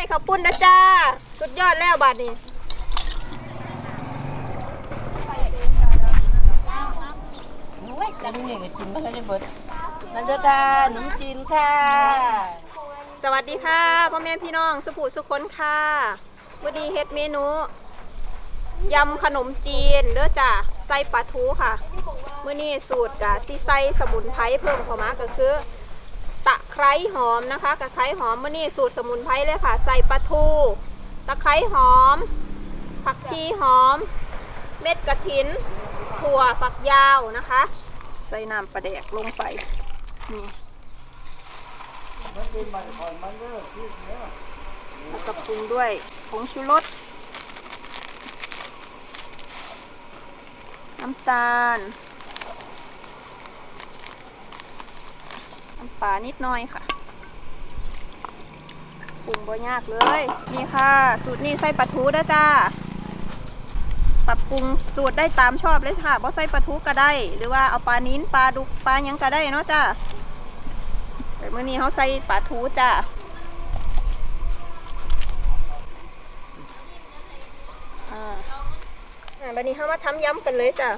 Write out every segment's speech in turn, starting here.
อยข้าวปุ้นนะจ้า สุดยอดแล้วบัดนี้โอ้ยกันนี่ก็กินมาได้เบิดนั่นเด้อค่ะขนมจีนค่ะ สวัสดีค่ะพ่อแม่พี่น้องสุภูสุคนค่ะวันนี้เฮ็ดเมนูยำขนมจีนเด้อจ้าใส่ปลาทูค่ะ มื้อนี้สูตรกะที่ใส่สมุนไพรเพิ่มเข้ามาก็คือตะไคร้หอมนะคะตะไคร้หอมมื้อนี้สูตรสมุนไพรเลยค่ะ ใส่ปลาทูตะไคร้หอม ผักชีหอม เม็ดกระถิน ถั่วฝักยาวนะคะ ใส่น้ำปลาแดกลงไปนี่แล้วก็ปรุงด้วยผงชูรสน้ำตาล น้ำปลานิดหน่อยค่ะปรุงบ่ยากเลย นี่ค่ะ สูตรนี้ใส่ปลาทูนะจ้า ปรับปรุงสูตรได้ตามชอบเลยค่ะบ่ใส่ปลาทูก็ได้ หรือว่าเอาปลานิ้นปลาดุกปลาหยังก็ได้เนาะจ้าแต่เมื่อนี้เขาใส่ปลาทูจ้าอ่าอันนี้เขามาทำย้ำกันเลยจ้ะ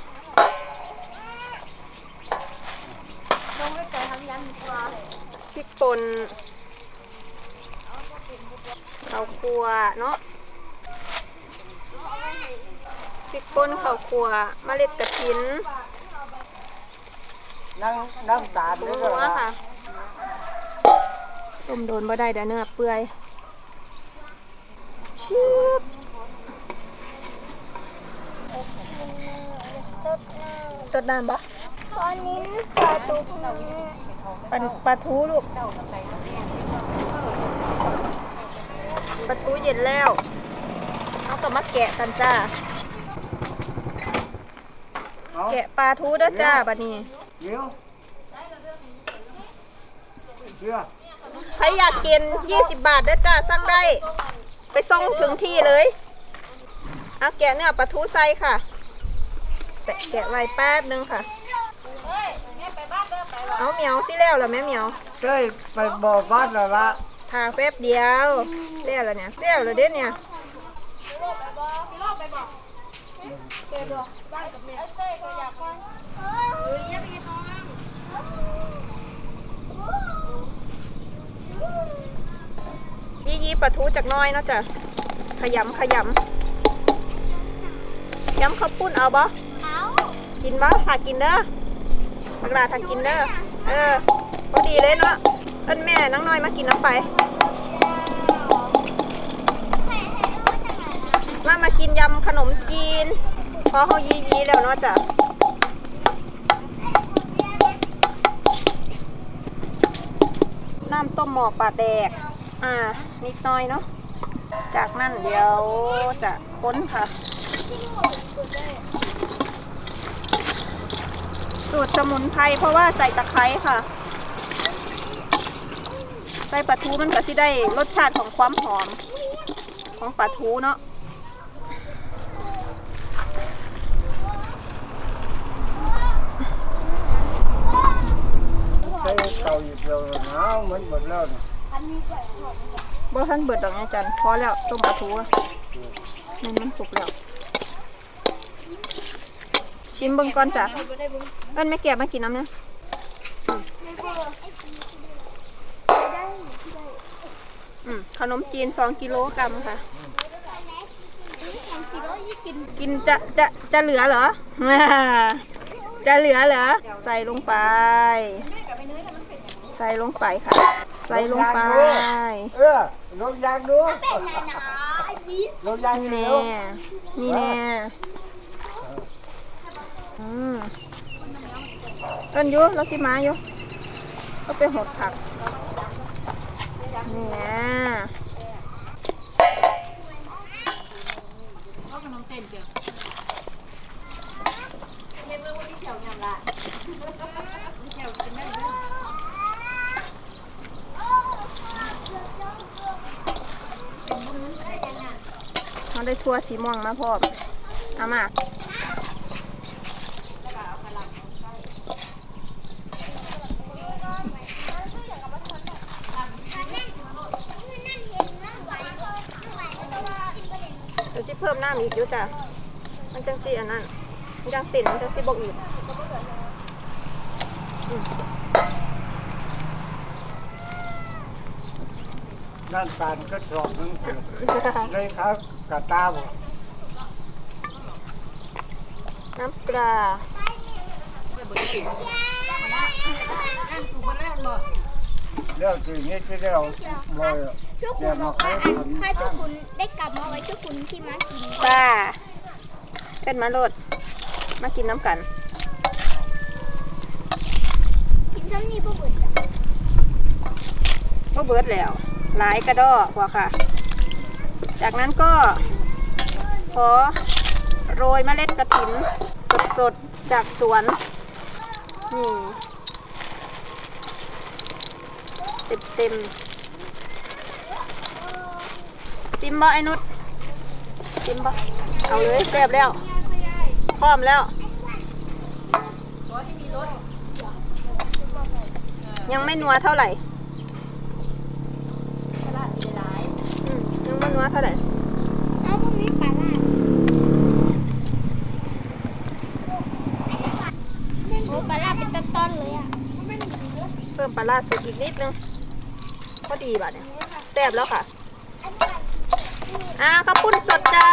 ต้องไม่ไปทำย้ำดีกว่า พริกป่นข้าวคั่วเนาะพริกป่นข้าวคั่วเมล็ดกระถินนั่งนั่งตาลปรุเด้งอนัวค่ะค่ะต้มโดนบ่ได้เดี๋ยวเนื้อเปื่อยชืบจดน้ำปะตอนนี้ปลาดุกนะ ปลาปลาทูลูกปลาทูเย็นแล้วเอากลับมาแกะกันจ้าเอาแกะปลาทูเด้อจ้าบัดนี้เดี๋ยวเชื่อใครอยากกิน 20 บาทเด้อจ้าสั่งได้ ไปส่งถึงที่เลยเอาแกะเนื้อปลาทูใส่ค่ะ แกะแกะไว้แป๊บนึงค่ะ เอาเหมียวสิแล้วเหรอแม่เหมียวเจ้ยไปบอกบ้านแล้วละทาแป๊บเดียวเลี้ยวแล้วเนี่ยเลี้ยวแล้วเด้เนี่ยยี่ยี่ปลาทูจากหน้อยเนาะจ้ะขยำขยำยำข้าวปุ้นเอาบ่เอากินบ่ถ้ากินเด้อบักหลาถ้ากินเด้อ เออพอดีเลยเนาะเอิ้นแม่น้องน้อยมากินน้ำไปให้ให้เออจังไหนนะมามากินยำขนมจีน พอเขายียีแล้วเนาะจ้ะน้ำต้มหม้อปลาแดก อ่า นิดน่อยเนาะ จากนั้นเดี๋ยวจะค้นค่ะ สูตรสมุนไพรเพราะว่าใส่ตะไคร้ค่ะ ใส่ปลาทูมันก็สิได้รสชาติของความหอม ของปลาทูเนาะใช้เตาอยู่เดียวหนาวเหมือนหมดแล้วเนี่ยบ่ทันเบิดดอกไงจันพอแล้วต้มปลาทูอะนั่นมันสุกแล้ว ชิมเบิ่งก่อนจ้ะเอิ้นไม่เก็บมากินน้ำเนี่ยอืมขนมจีน2กิโลกรัมค่ะกิโลยี่กินกินจะจะจะเหลือเหรอ จะเหลือเหรอ ใส่ลงไป ใส่ลงไปค่ะ ใส่ลงไป เออลงยางดูเป็นไงนะไอ้บีลงยางนี่เร็แน่วนี่แน่อืม เอินอยู่เราสิมาอยู่ก็ไปหดผักนี่น่เราได้ทั่วสีม่วงมาพร้อมเอามา นั่นเห็นนั่งไหว เพิ่ม น้ำอีกอยู่จ้ะมันจังสีอันนั้นมันจังสินมันจังสีบกอีกอืมนั่นการก็สอบนึงเลยครับกระตาบน้ำปลาแล้วทีนี้ที่เราลอย ชุกแกคุณบอกว่าคนถ้าชุกคุณได้กลับมาไว้ชุกคุณที่มากินปลาเป็นมาโลดมากินน้ำกัน กินซ้ำนี่พวกบุญจ้ะก็เบิดแล้ว หลายกระดอกกว่าค่ะ จากนั้นก็ ขอโรยเมล็ดกระถิน สดๆ จากสวน นี่ เต็มๆ ซิมบ่ไอ้นุชซิมบ่เอาเลยแซ่บแล้ว พร้อมแล้ว ยังไม่นัวเท่าไหร่อืมยังไม่นัวเท่าไหร่เอาพวกนี้ปลาล่าโอ้ปลาล่าเป็นต้นๆเลยอะ เพิ่มปลาร้าสุกอีกนิดนึง พอดีบัดเนี่ยแซ่บแล้วค่ะ อ่าข้าวปุ้นสดจ้า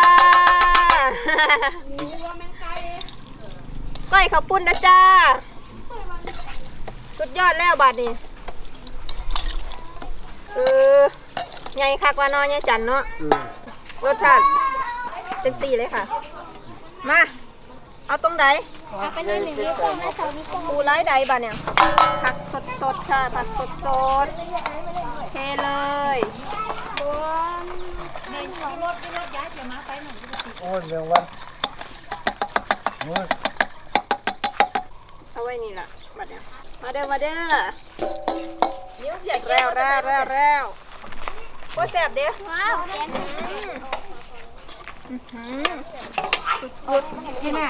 ก้อยข้าวปุ้นนะจ้า สุดยอดแล้วบัดนี้คือใหญ่คักว่านอใหญ่จันเนาะเออรสชาติเต็มตีเลยค่ะ มา เอาตรงไหนเอาไปเลยหนึ่งนิ้วโป้งให้สองนิ้วโป้งปูไร้ใดบ้าเนี่ยผักสดสดๆค่ะผักสดสดๆเทเลย โอ้ยเรื่องวันโอ้ยเอาไว้นี่ล่ะบัดเนี่ยมาเด้อมาเด้อแล้วแล้วแล้วแล้วโอ้แซ่บเด้อว้าวแกงอื้อหือสุดๆกินอะ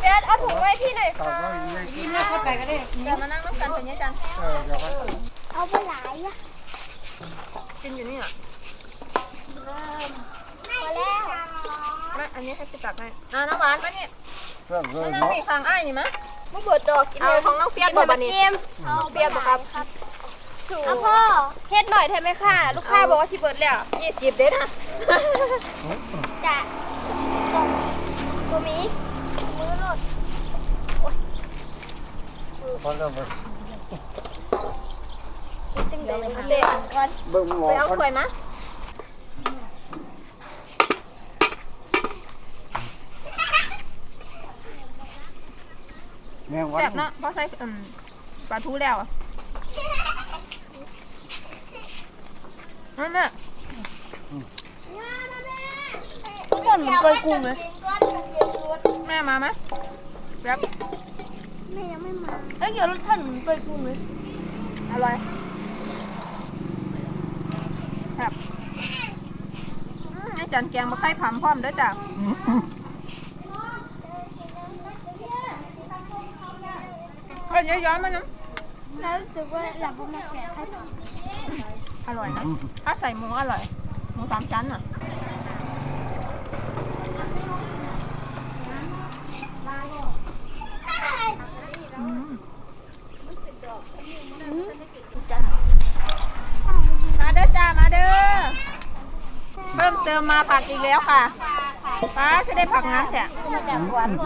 เบสเอาถุงไว้ที่ไหนตอบคะว่าไม่กินเดี๋ยวมานั่งน้ำกันเป็นยังจัน เออเดี๋ยวว่าเอาไปหลายอะกินอยู่นี่อะพอแล้วไม่อันนี้ให้จิตักให้อ่าน้ำหวานมานี่เรื่องเลมายนั่งเนาะนี่ข้างอ้ายนี่มะมะเบิดดอกกินเอาของน้องเปียกบ่บัดนี้เอาเปียกบ่ครับเอาพ่อเฮ็ดหน่อยได้ไหมค่ะลูกค้าบอกว่าสิเบิดแล้วยี่สิบเด้นะจะตัวมีมือหลดพอแล้วมันตึง เดี๋ยวเด็กก่อนเบิ่งหมอไปเอาคนถ้วยมะแม่งวันแซ่บเนาะเพราะใส่อืมปลาทูแล้วอะนั่นน่ะท่านเหมือนกล้วยกุ้งเลยแม่มาไหมแบบแม่ยังไม่มา เอ้ยเดี๋ยวรสท่านเหมือนกล้วยกุ้งเลยอร่อย แบบอืมไอ้จันแกงมาไข่ผำพร้อมเด้อจ้ะข้าวเยอะๆมันนะแล้วรู้สึกว่าหลับมาแก่ให้อร่อยนะถ้าใส่หมูอร่อย หมูสามชั้นอะ อืมมาเด้อจ้า มาเด้อ เพิ่ มเติมมาผักอีกแล้วค่ะป้าจะได้ผักงานแท้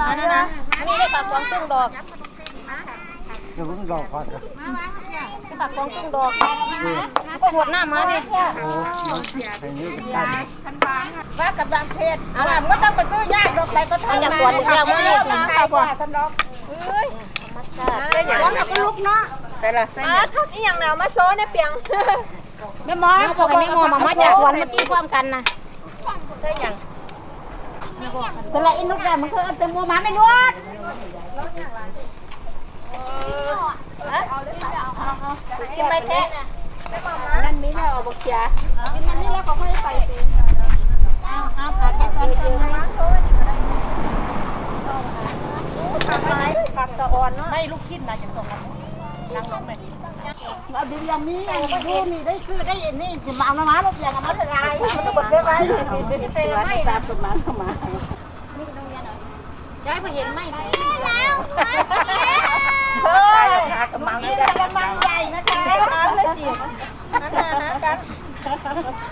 อันนั้นนะอันนี้ได้ผักกวางตุ้งดอกเดี๋ยวผมรอก่อนครับได้ผักกวางตุ้งดอกเออขวดหน้ามาเนี่ยโอ้มันไอ้นี่กันว่ากับบางเพศเอาล่ะมันต้องไปซื้อยากดอกไปก็ทำอย่างสวนเดียวมันเลยมาค่ะพ่อสำดอกเอ้ยได้อย่างนั้นก็ลุกเนาะแต่ละอ่าทักอีหยังแนวมาโซเนี่ยเปียงแม่หมอบอกให้แม่หมอมามาจากวันเมื่อกี้ความกันนะ ได้อย่างสละอินุกแดมันคือเต็มหัวหมาไม่นวดกินไปแท้นั่นมีแล้วเอาบกเสียกินมันนี่แล้วเขาค่อยไปสิเอาเอาผักไปก่อนเติมมาผักไม้ผักสะออนเนาะไม่ลูกคิดมาจากตรงนั้น นั่งลงไปเอาดิยามีดูนี่ได้ซื้อได้เอ็นี่จะมาเอามารถอย่างมาละลายมันจะบดได้ไหมเซไม่ตามสมาเข้ามาย้ายมาเห็นไหมเฮ้ยหากำมังกำมังใหญ่นะคะหาเลยสิหาหากัน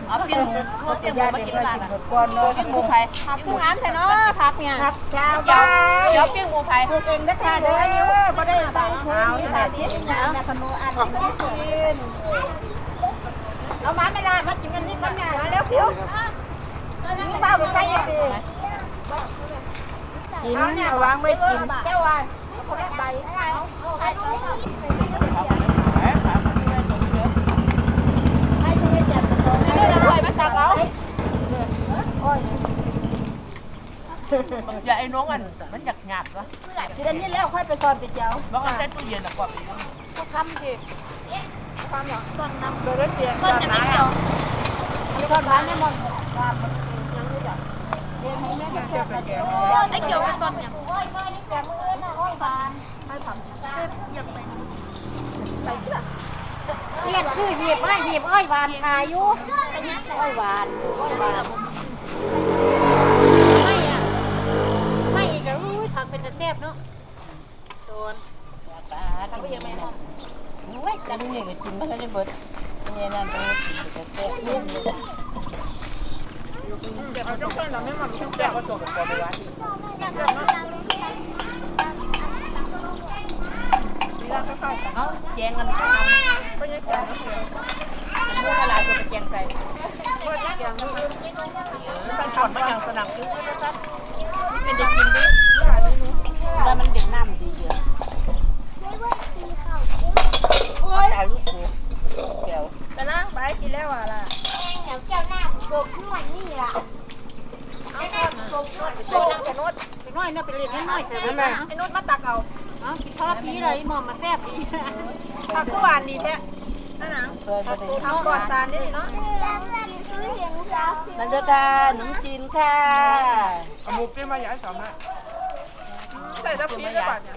เอาเปียงหมูเขาเปียงหมูมากินร้านอะก่อนเนาะเปียงหมูไผ่ผักคืองามแต่เนาะผักเนี่ยครับเช้าเดี๋ยวบ้านเดี๋ยวเปียงหมูไผ่เองนะคะเด้อนิ้วบ่ได้ใส่ถุงนี่ค่ะที่นี่นะขนมอันนี้กินเอามาไม่ได้มากินกันนี่ก่อนนะมาแล้วผิวนี่ป้าบ่ใส่ยังดีกินเนี่ยวางไว้กินเจ้าว่าคนละใบ อย่าไอ้น้องอันมันหยักหยาบวะทีนี้แล้วค่อยไปก่อนไปเจ้าบอกเอาใส่ตู้เย็นอะกว่าไปก็คำสิคำเหรอต้นน้ำโดยรถเตียงต้นจะไม่เกี่ยวต้นร้านนี่มันว่ามันยังไม่จับเรียนให้แม่แค่ไปแก่ได้เกี่ยวเป็นต้นเนี่ยโอ้ยไม่นี่แก่มือนะโอ้ยบานไม่ทำเรียนคือหีบไม่หีบอ้อยหวานขายอยู่อ้อยหวานอ้อยหวานไม่อะไม่อีกแล้วอุ้ยทำเป็นจะแซ่บเนาะโดน ทำไปเยอะไหมหอม โอ้ยกันนี่ก็กินมันก็ได้เบิดนี่นั่นต้องกินจะแซ่บเล่นเลย เอาจ้องเพื่อนเราไม่มาไม่ต้อง แก้วก็จบกับไปวัดเอาแจงกันทำ ไปยังแกง มูละลายตัวไปแจงใส่สันข อนมาอย่างสนับคือสั้นนี่เป็นเด็กกินดิแล้วมันเด็กน้ำดีเดียวโอ้ยลูกกูเดี๋ยวแต่นะไปกินแล้วอะล่ะโตนั่งแต่นวดไปน้อยเนี่ยไปเรียนน้อยใส่ไหมไอ้นุชมาตักเอาอ๋อกินทอดพีเลยมองมาแซ่บดีผักก็หวานดีแท้นั่นนะเปิดประเด็นทำปลอดสารได้ดิเนาะ นันเดอค่ะหนุ่มจีนค่ะเอาหมูปิ้งมาย้ายสองนะใส่ทับพีด้วยป่ะเนี่ย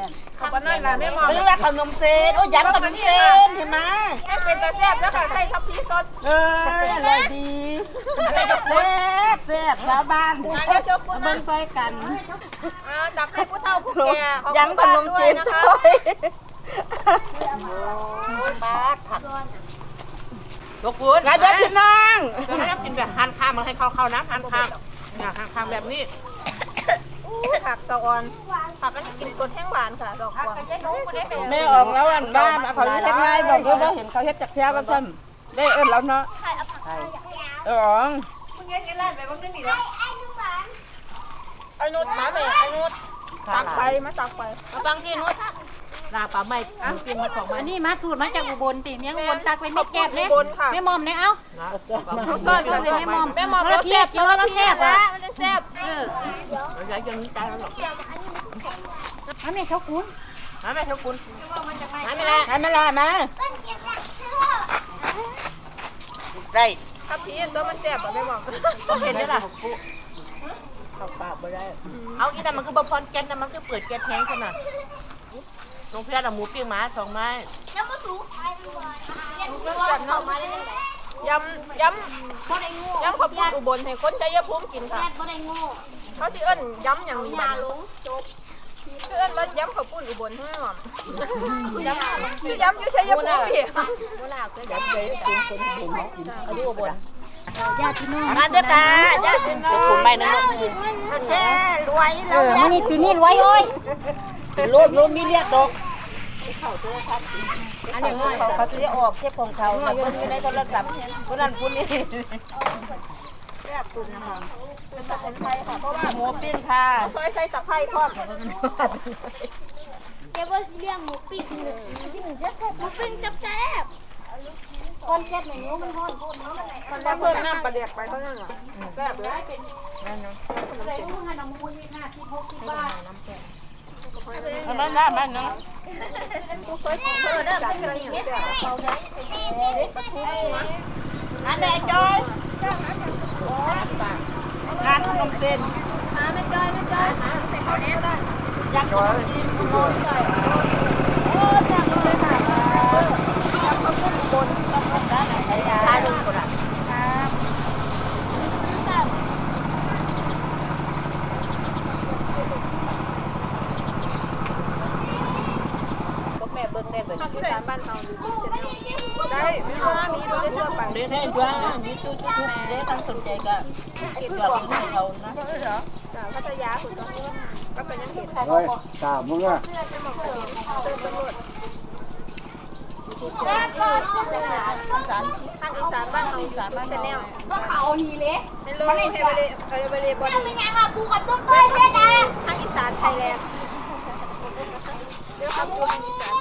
นั่นขับนั่นแหละแม่มองเรื่องราวขนมเซนโอ้ยยำขนมเซนเห็นไหมให้เป็นตาแซ่บแล้วค่ะใส่ทับพีสดเอออร่อยดีอะไรก็แซ่บแซ่บชาวบ้านมาแล้วเจ้าคุณเบิ่นะงซอยกันอ่าตักให้ผู้เฒ่าผู้แก่ของยำขนมจีนนะจ้คะอยบาทผัก ลูกคุณงานเด็กพี่น้องจะให้กินแบบหันข้างมันให้เข้าเข้านะหันข้างเนี่ยหันข้างแบบนี้ผักสะออนผักอันนี้กินสดแห้งหวานค่ะดอกกวางแม่ออกแล้วอันบ้านเขาเฮ็ดไงบอกด้วยว่าเห็นเขาเฮ็ดจากแท้ก็ซ้ำได้เอิ้นแล้วเนาะเออไอ้นุชมาแม่ไอ้นุชตักไปมาตักไปมาฟังที่นุช ลาปลาไม่หมูปิ้งมาของมัอันนนี้มาสูตรมาจากอุบลติเมียงอุบลตักเป็นไม่แก้บเนี่ยบนค่ะแม่มอมเนี่ยเอ้านะซ่อนเลยแม่มอมแม่มอมรสแซ่บรสแซ่บนะมันจะแซ่บเอออยากจะมีใจแล้วหรอกอันนี้เขาคุ้นนะแม่เท่าคุณให้มาละให้มาละมาได้ทับพีอันตัวมันแซ่บอะแม่มอมเห็นได้ล่ะเข้าปากบ่ได้เอาอีแต่มันคือบะพอนแก๊สนะมันคือเปิดแก๊สแทงขนาด น้องเพียรเอาหมูปิ้งมาสองไม้ยำยำยำข้าวโพดอุบลให้คนใจยภูมิกินค่ะเขาที่เอิ้นยำอย่างนี้บ้างที่เอิ้นว่ายำข้าวปุ้นอุบลใช่ไหมหมอมยำคือยำอยู่ชัยภูมิพี่เอาดูอุบลญาติพี่น้องมาเด้อตาญาติพี่น้องจะขุนใบนึงแค่รวยแล้วมันนี่ปีนี้รวยโอ้ย โลดโลดมีเรียกดอกอันนี้เขาเขาจะออกเทปของเขาแล้วคนอยู่ในโทรศัพท์คนนั้นคนนี้แซ่บสุดนะคะเป็นสมุนไพรค่ะเพราะว่าหมูปิ้งค่ะซอยใส่ตะไคร้ทอดเดี๋ยวว่าเรียกหมูปิ้งหมูปิ้งจะแซ่บหมูปิ้งจะแซ่บคนแค่ไหนนู้มันทอดมันได้เพิ่มน้ำปลาเดียกไปเท่านั้นเหรอแซ่บเลยอันนั้นได้บ้านนึงเคยกินเพิ่ มได้ไม่เนเขาได้ปลานะอันไหนจอยงานขนมเส้นมาไม่จอยไม่จอยมาใส่ข้าวเหนียวได้อยากขนมจีนขนมใส่โอ้จังเลยค่ะ เป็น ทางอีสานบ้านเฮาดูดีชแนล ได้ไม่ว่ามีดูได้ทั่วไปเด้ได้จ้ามีตู้ทุกเด้ทั้งสนใจก็เก็บดอกให้เรานะจ้าพัทยาคุณต้องก็เป็นยังเห็นเฮ้ยตามึงอะเติมตำรวจแล้วก็ซื้อหาสารทางอีสานบ้านเฮาดูชแนลก็เขานี่เลยเฮลโลเฮเบเลเฮเบเลบอยังดี้ไม่ยังอะกูกับต้นต้นด้วยนะทางอีสานไทยแลนด์เดี๋ยวครับดูทางอีสาน